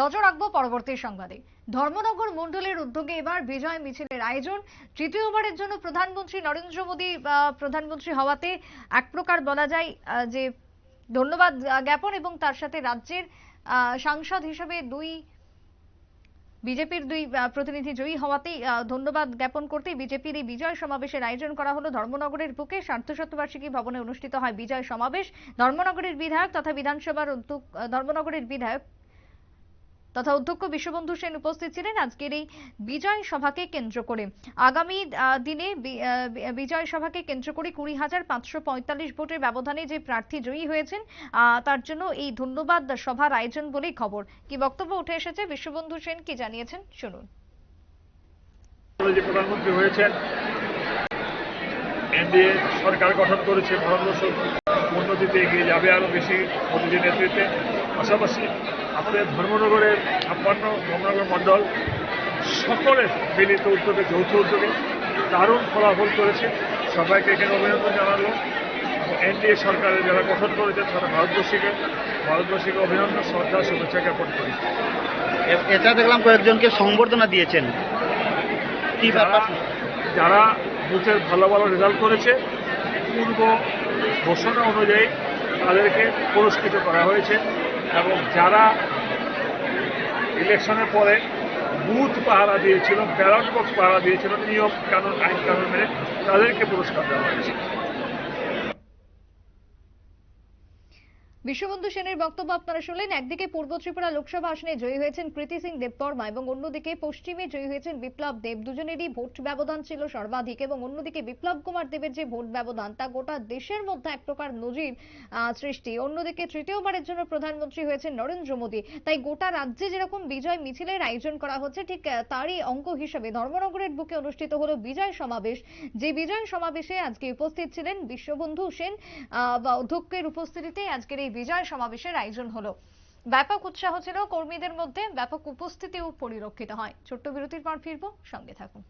নজর রাখব পরবর্তী সংবাদে। ধর্মনগর মণ্ডলের উদ্যোগে এবার বিজয় মিছিলের আয়োজন। তৃতীয়বারের জন্য প্রধানমন্ত্রী নরেন্দ্র মোদী প্রধানমন্ত্রী হওয়াতে এক প্রকার বলা যায় যে ধন্যবাদ জ্ঞাপন এবং তার সাথে রাজ্যের সাংসদ হিসেবে দুই, বিজেপির দুই প্রতিনিধি জয়ী হওয়াতেই ধন্যবাদ জ্ঞাপন করতে বিজেপির এই বিজয় সমাবেশের আয়োজন করা হলো। ধর্মনগরের বুকে সার্ধশতবার্ষিকী ভবনে অনুষ্ঠিত হয় বিজয় সমাবেশ। ধর্মনগরের বিধায়ক তথা বিধানসভার ধর্মনগরের বিধায়ক তথা অধ্যক্ষ বিশ্ববন্ধু সেন উপস্থিত ছিলেন আজকের এই বিজয় সভাকে কেন্দ্র করে। আগামী দিনে বিজয় সভাকে কেন্দ্র করে কুড়ি হাজার পাঁচশো পঁয়তাল্লিশ ভোটের ব্যবধানে যে প্রার্থী জয়ী হয়েছেন তার জন্য এই ধন্যবাদ সভার আয়োজন বলেই খবর। কি বক্তব্য উঠে এসেছে? বিশ্ববন্ধু সেন কি জানিয়েছেন? শুনুন। প্রধানমন্ত্রী হয়েছেন, এনডিএ সরকার গঠন করেছে ভারতবর্ষ উন্নতিতে এগিয়ে যাবে আরও বেশি মোদীজির নেতৃত্বে। পাশাপাশি আমাদের ধর্মনগরের ছাপ্পান্ন ধর্মনগর মণ্ডল সকলের মিলিত উদ্যোগে যৌথ উদ্যোগে দারুণ ফলাফল করেছে। সবাইকে এখানে অভিনন্দন জানালো। এনডিএ সরকারের যারা গঠন করেছে তারা ভারতবর্ষীকে ভারতবর্ষীকে অভিনন্দন শ্রদ্ধা শুভেচ্ছা জ্ঞাপন করি। এটা দেখলাম কয়েকজনকে সংবর্ধনা দিয়েছেন। যারা বুথের ভালো ভালো রেজাল্ট করেছে পূর্ব ঘোষণা অনুযায়ী তাদেরকে পুরস্কৃত করা হয়েছে। এবং যারা ইলেকশনের পরে বুথ পাহারা দিয়েছিল, ব্যালট বক্স পাহারা দিয়েছিল নিয়ম কানুন, আইন কানুন মেনে তাদেরকে পুরস্কার দেওয়া হয়েছে। বিশ্ববন্ধু সেনের বক্তব্য আপনারা শুনলেন। একদিকে পূর্ব ত্রিপুরা লোকসভা আসনে জয়ী হয়েছেন কৃতি সিং দেববর্মা এবং অন্যদিকে পশ্চিমে জয়ী হয়েছেন বিপ্লব দেব। দুজনেরই ভোট ব্যবধান ছিল সর্বাধিক এবং অন্যদিকে বিপ্লব কুমার দেবের যে ভোট ব্যবধান, তা গোটা দেশের মধ্যে এক প্রকার নজির সৃষ্টি। অন্যদিকে তৃতীয়বারের জন্য প্রধানমন্ত্রী হয়েছেন নরেন্দ্র মোদী। তাই গোটা রাজ্যে যেরকম বিজয় মিছিলের আয়োজন করা হচ্ছে, ঠিক তারই অঙ্ক হিসেবে ধর্মনগরের বুকে অনুষ্ঠিত হলো বিজয় সমাবেশ। যে বিজয় সমাবেশে আজকে উপস্থিত ছিলেন বিশ্ববন্ধু সেন বা অধ্যক্ষের উপস্থিতিতে আজকের এই বিজয় সমাবেশের আয়োজন হলো। ব্যাপক উৎসাহ ছিল কর্মীদের মধ্যে, ব্যাপক উপস্থিতিও পরিলক্ষিত হয়। ছোট্ট বিরতির পর ফিরবো, সঙ্গে থাকুন।